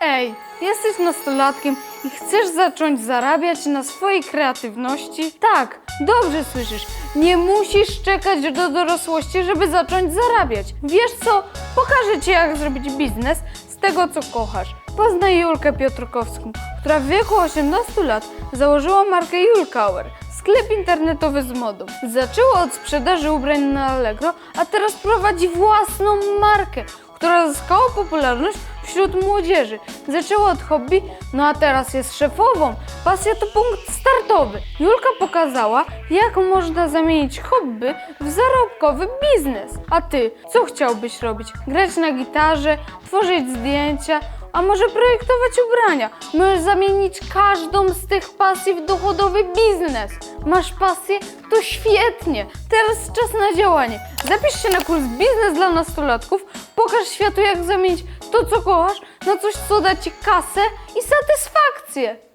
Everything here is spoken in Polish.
Ej, jesteś nastolatkiem i chcesz zacząć zarabiać na swojej kreatywności? Tak, dobrze słyszysz. Nie musisz czekać do dorosłości, żeby zacząć zarabiać. Wiesz co? Pokażę ci, jak zrobić biznes z tego, co kochasz. Poznaj Julkę Piotrkowską, która w wieku 18 lat założyła markę Julkauer, sklep internetowy z modą. Zaczęła od sprzedaży ubrań na Allegro, a teraz prowadzi własną markę, która zyskała popularność wśród młodzieży. Zaczęła od hobby, no a teraz jest szefową. Pasja to punkt startowy. Julka pokazała, jak można zamienić hobby w zarobkowy biznes. A ty, co chciałbyś robić? Grać na gitarze, tworzyć zdjęcia, a może projektować ubrania? Możesz zamienić każdą z tych pasji w dochodowy biznes. Masz pasję? To świetnie. Teraz czas na działanie. Zapisz się na kurs biznes dla nastolatków. Pokaż światu, jak zamienić to, co kochasz, na coś, co da ci kasę i satysfakcję.